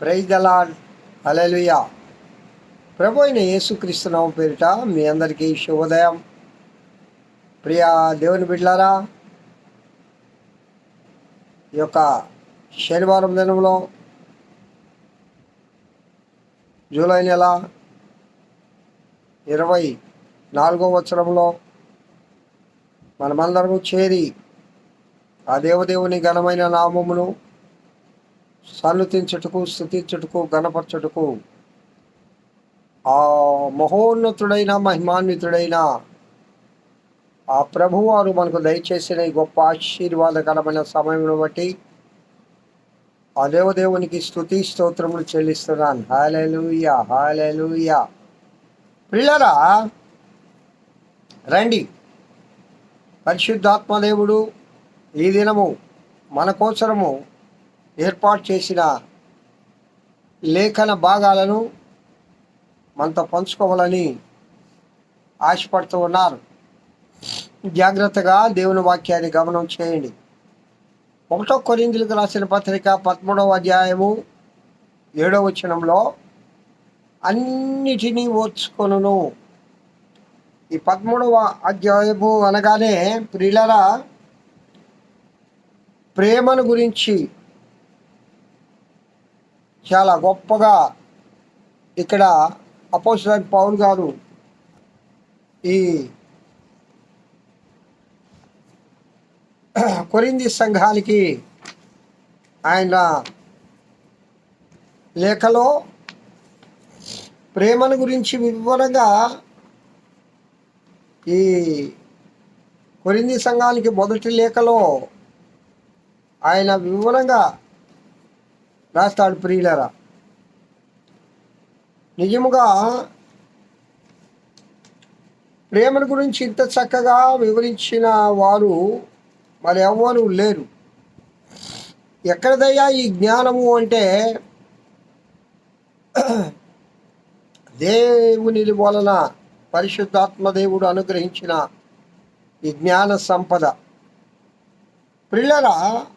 ప్రైదలాన్ the Lord hallelujah ప్రభు అయిన యేసుక్రీస్తునామ పేరిట మీ అందరికీ శుభోదయం. ప్రియ దేవుని బిడ్లారా ఈ యొక్క శనివారం దినంలో జూలై నెల ఇరవై నాలుగో వచ్చరంలో మనమందరము చేరి ఆ దేవదేవుని ఘనమైన నామమును సన్నుతించుటకు స్థుతించుటకు గణపరచుటకు. ఆ మహోన్నతుడైన మహిమాన్వితుడైన ఆ ప్రభువారు మనకు దయచేసిన ఈ గొప్ప ఆశీర్వాదకరమైన సమయం బట్టి ఆ దేవదేవునికి స్థుతి స్తోత్రములు చెల్లిస్తున్నాను. హాలెలుయా హాలెలుయా పిల్లరా రండి. పరిశుద్ధాత్మదేవుడు ఈ దినము మన కోసరము ఏర్పాటు చేసిన లేఖన భాగాలను మనతో పంచుకోవాలని ఆశపడుతూ ఉన్నారు. జాగ్రత్తగా దేవుని వాక్యాన్ని గమనం చేయండి. ఒకటో కొరిందులకు రాసిన పత్రిక పదమూడవ అధ్యాయము ఏడవ వచనంలో అన్నిటినీ ఓర్చుకొను ఈ పదమూడవ అధ్యాయము అనగానే ప్రిలరా ప్రేమను గురించి చాలా గొప్పగా ఇక్కడ అపోజిట్ పౌల్ గారు ఈ కొరింది సంఘానికి ఆయన లేఖలో ప్రేమను గురించి వివరంగా ఈ కొరింది సంఘానికి మొదటి లేఖలో ఆయన వివరంగా రాస్తాడు ప్రియులరా. నిజముగా ప్రేమను గురించి ఇంత చక్కగా వివరించిన వారు మరి ఎవ్వరు లేరు. ఎక్కడదయ్యా ఈ జ్ఞానము అంటే? దేవుని వలన పరిశుద్ధాత్మ దేవుడు అనుగ్రహించిన ఈ జ్ఞాన సంపద. పిల్లల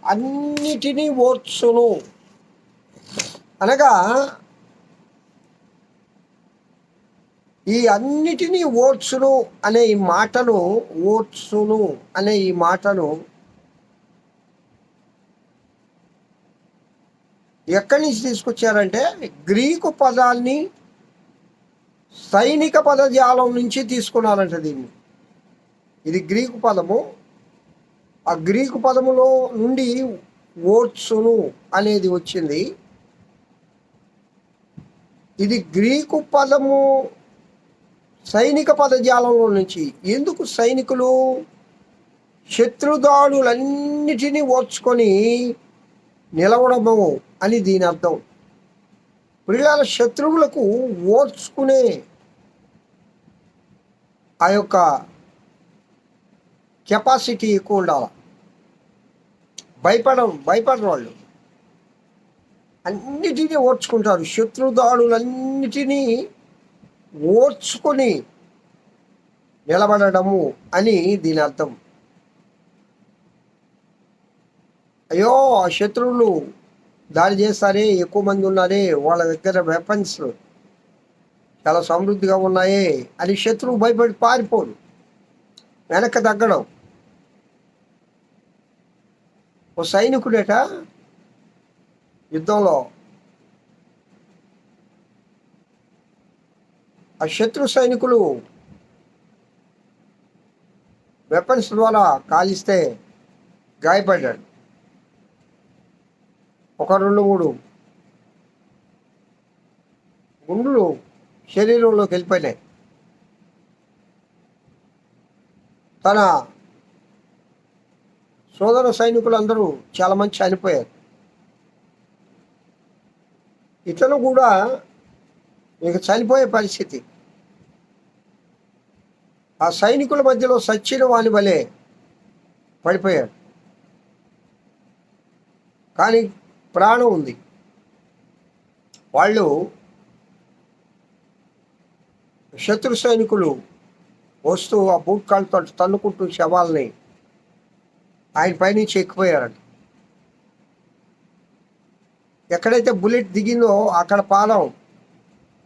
అన్నిటినీ ఓర్చును. అనగా ఈ అన్నిటినీ ఓట్సును అనే ఈ మాటను ఓట్సును అనే ఈ మాటను ఎక్కడి నుంచి తీసుకొచ్చారంటే గ్రీకు పదాన్ని సైనిక పదజాలం నుంచి తీసుకున్నారంట దీన్ని. ఇది గ్రీకు పదము. ఆ గ్రీకు పదములో నుండి ఓట్సును అనేది వచ్చింది. ఇది గ్రీకు పదము సైనిక పదజాలంలో నుంచి ఎందుకు సైనికులు శత్రుదాడులన్నిటినీ ఓర్చుకొని నిలవడము అని దీని అర్థం. ప్రియాల శత్రువులకు ఓర్చుకునే ఆ యొక్క కెపాసిటీ ఎక్కువ ఉండాలి? భయపడ భయపడరు వాళ్ళు. అన్నిటినీ ఓర్చుకుంటారు. శత్రుదాడులన్నిటినీ ఓర్చుకొని నిలబడము అని దీని అర్థం. అయ్యో ఆ శత్రువులు దాడి చేస్తారే ఎక్కువ మంది ఉన్నారే వాళ్ళ దగ్గర వెపన్స్ చాలా సమృద్ధిగా ఉన్నాయే అని శత్రువు భయపడి పారిపోడు. వెనక్కి తగ్గడం. ఓ సైనికుడేటా యుద్ధంలో ఆ శత్రు సైనికులు వెపన్స్ ద్వారా కాలిస్తే గాయపడ్డాడు. ఒక రెండు మూడు గుండులు శరీరంలోకి వెళ్ళిపోయినాయి. తన సోదర సైనికులందరూ చాలా మంది చనిపోయారు. ఇతను కూడా ఇక చనిపోయే పరిస్థితి. ఆ సైనికుల మధ్యలో సచ్చిన వాని వలె పడిపోయాడు. కానీ ప్రాణం ఉంది. వాళ్ళు శత్రు సైనికులు వస్తూ ఆ బూట్ కాళ్ళతో తన్నుకుంటూ శవాల్ని ఆయన పైనుంచి ఎక్కిపోయారట. ఎక్కడైతే బుల్లెట్ దిగిందో అక్కడ పాదం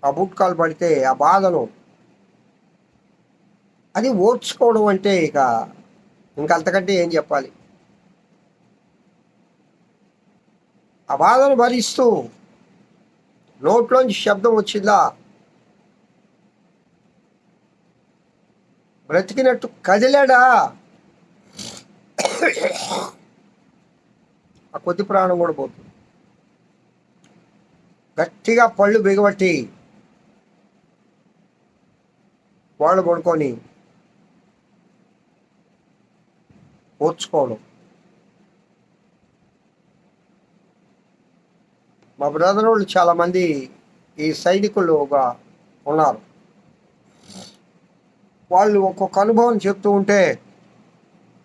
ఆ బుట్కాలు పడితే ఆ బాధను. అది ఓడ్చుకోవడం అంటే ఇక ఇంకంతకంటే ఏం చెప్పాలి? ఆ బాధను భరిస్తూ నోట్లోంచి శబ్దం వచ్చిందా? బ్రతికినట్టు కదిలాడా? ఆ కొద్ది ప్రాణం కూడా పోతుంది. గట్టిగా పళ్ళు బిగబట్టి వాళ్ళు పడుకొని ఓర్చుకోవడం. మా బ్రదర్ వాళ్ళు చాలామంది ఈ సైనికులుగా ఉన్నారు. వాళ్ళు ఒక్కొక్క అనుభవం చెప్తూ ఉంటే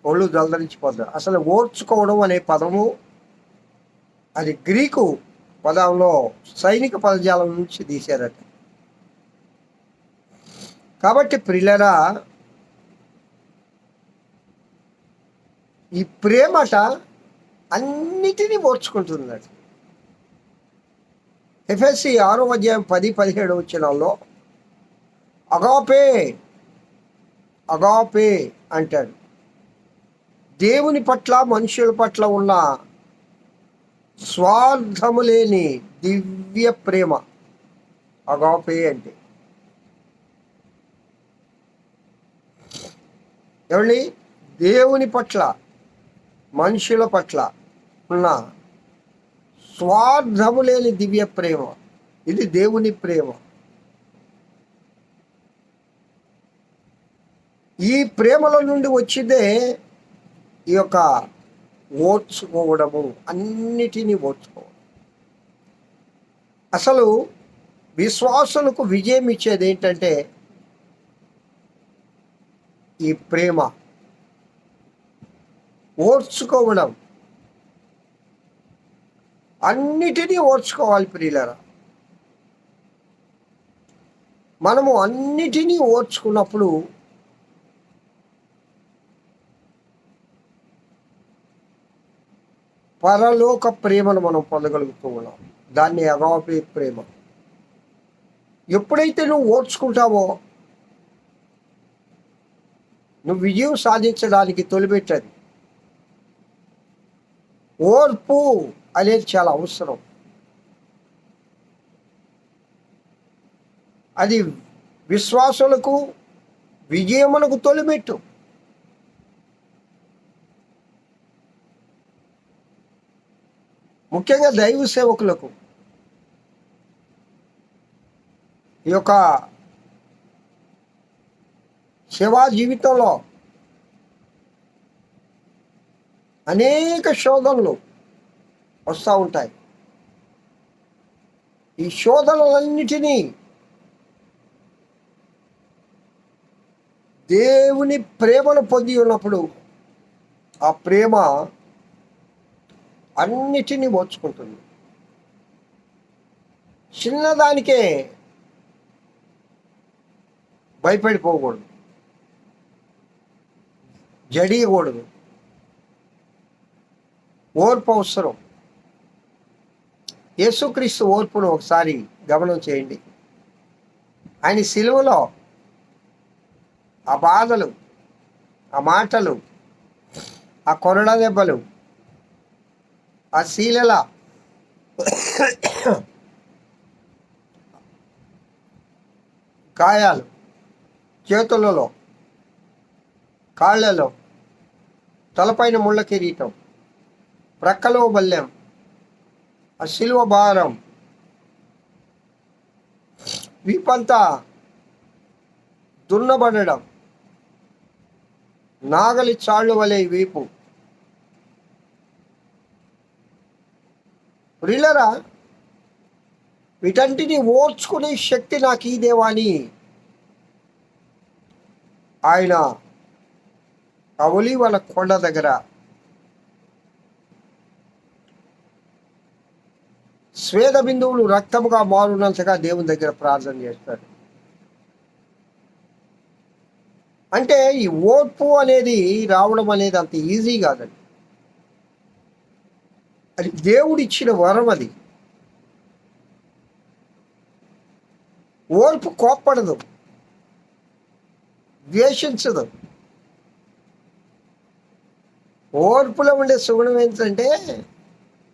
ఒళ్ళు దలదరించిపోతారు అసలు ఓర్చుకోవడం అనే పదము అది గ్రీకు పదంలో సైనిక పదజాలం నుంచి తీశారట. కాబట్టి ప్రిలరా ఈ ప్రేమట అన్నిటినీ ఓర్చుకుంటుందట ఎఫ్ఎస్సి ఆరో అధ్యాయం పది పదిహేడు వచ్చినాల్లో అగాపే అగాపే అంటాడు. దేవుని పట్ల మనుషుల పట్ల ఉన్న స్వార్థము లేని దివ్య ప్రేమ. అగాపే అంటే. ఏమండి దేవుని పట్ల మనుషుల పట్ల ఉన్న స్వార్థము లేని దివ్య ప్రేమ. ఇది దేవుని ప్రేమ. ఈ ప్రేమల నుండి వచ్చిందే ఈ యొక్క ఓర్చుకోవడము అన్నిటినీ ఓర్చుకోవడం అసలు విశ్వాసులకు విజయం ఇచ్చేది ఏంటంటే ఈ ప్రేమ. ఓర్చుకోవడం. అన్నిటినీ ఓర్చుకోవాలి ప్రియులరా. మనము అన్నిటినీ ఓర్చుకున్నప్పుడు పరలోక ప్రేమను మనం పొందగలుగుతూ ఉన్నాం. దాన్ని అగాపే ప్రేమ. ఎప్పుడైతే నువ్వు ఓడ్చుకుంటావో నువ్వు విజయం సాధించడానికి తొలిపెట్టది. ఓర్పు అనేది చాలా అవసరం. అది విశ్వాసులకు విజయమునకు తొలిమెట్టు. ముఖ్యంగా దైవ సేవకులకు ఈ యొక్క సేవా జీవితంలో అనేక శోధనలు వస్తూ ఉంటాయి. ఈ శోధనలన్నిటినీ దేవుని ప్రేమను పొంది ఉన్నప్పుడు ఆ ప్రేమ అన్నిటినీ ఓర్చుకుంటుంది చిన్నదానికే భయపడిపోకూడదు. జడియకూడదు. ఓర్పు అవసరం. యేసుక్రీస్తు ఓర్పును ఒకసారి గమనం చేయండి. ఆయన సిలువలో ఆ బాధలు ఆ మాటలు ఆ కొరడ దెబ్బలు ఆ శీలల కాయాలు చేతులలో కాళ్ళలో తలపైన ముళ్ళ కిరీటం ప్రక్కలో బల్లెం ఆ శిలువ భారం వీపంతా దున్నబడడం నాగలి చాళ్ళు వలె వీపు. ప్రిల్లరా వీటంటిని ఓర్చుకునే శక్తి నాకు ఈ దేవాని. ఆయన కవలి వాళ్ళ కొండ దగ్గర స్వేద బిందువులు రక్తముగా మారునంతగా దేవుని దగ్గర ప్రార్థన చేస్తారు అంటే ఈ ఓర్పు అనేది రావడం అనేది అంత ఈజీ కాదండి. అది దేవుడిచ్చిన వరం అది. ఓర్పు కోప్పడదు. ద్వేషించదు. ఓర్పులో ఉండే సుగుణం ఏంటంటే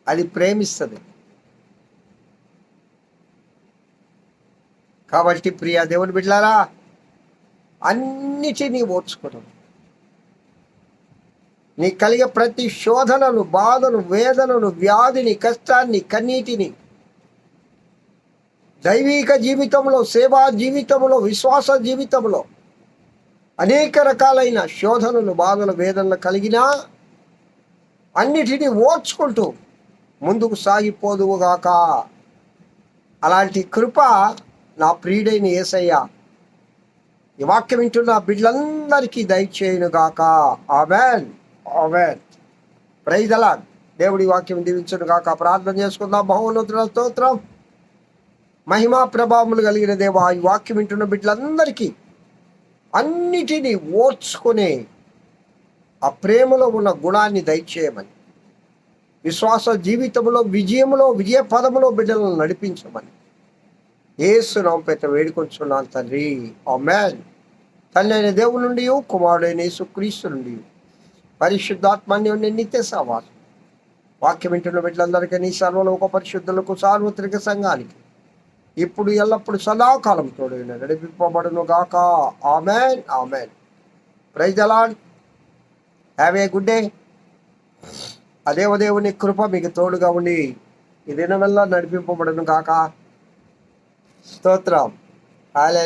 అది ప్రేమిస్తుంది. కాబట్టి ప్రియా దేవుని బిడ్డారా అన్నిటినీ ఓర్చుకోవడం. నీ కలిగే ప్రతి శోధనను బాధను వేదనను వ్యాధిని కష్టాన్ని కన్నీటిని దైవిక జీవితంలో సేవా జీవితంలో విశ్వాస జీవితంలో అనేక రకాలైన శోధనలు బాధలు వేదనలు కలిగినా అన్నిటినీ ఓర్చుకుంటూ ముందుకు సాగిపోదువుగాక. అలాంటి కృప నా ప్రియుడైన యేసయ్య ఈ వాక్యం వింటున్న బిడ్డలందరికీ దయచేయునుగాక. ఆమెన్. ఆమెన్ ప్రైదలా దేవుడి వాక్యం దీవించను కాక ప్రార్థన చేసుకుందాం. మహోన్నతుల స్తోత్రం. మహిమా ప్రభావములు కలిగిన దేవా ఈ వాక్యం వింటున్న బిడ్డలందరికీ అన్నిటినీ ఓర్చుకునే ఆ ప్రేమలో ఉన్న గుణాన్ని దయచేయమని విశ్వాస జీవితంలో విజయములో విజయ పదములో బిడ్డలను నడిపించమని ఏసు నాంపేట వేడుకొంచున్నాను తండ్రి. ఆమెన్ తల్లి అయిన దేవుని నుండి కుమారుడైన యేసుక్రీస్తు నుండి పరిశుద్ధాత్మాన్ని ఉండే నిత్య సవాసం వాక్యం వింటున్న బిడ్డలందరికీ నీ సర్వలోక పరిశుద్ధులకు సార్వత్రిక సంఘానికి ఇప్పుడు ఎల్లప్పుడు సదాకాలం తోడైన నడిపింపబడును గాక. Amen amen. Praise Alan have a good day. అదేవదేవుని కృప మీకు తోడుగా ఉండి ఈ దినమెల్లా నడిపింపబడును గాక. స్తోత్రం. హాలే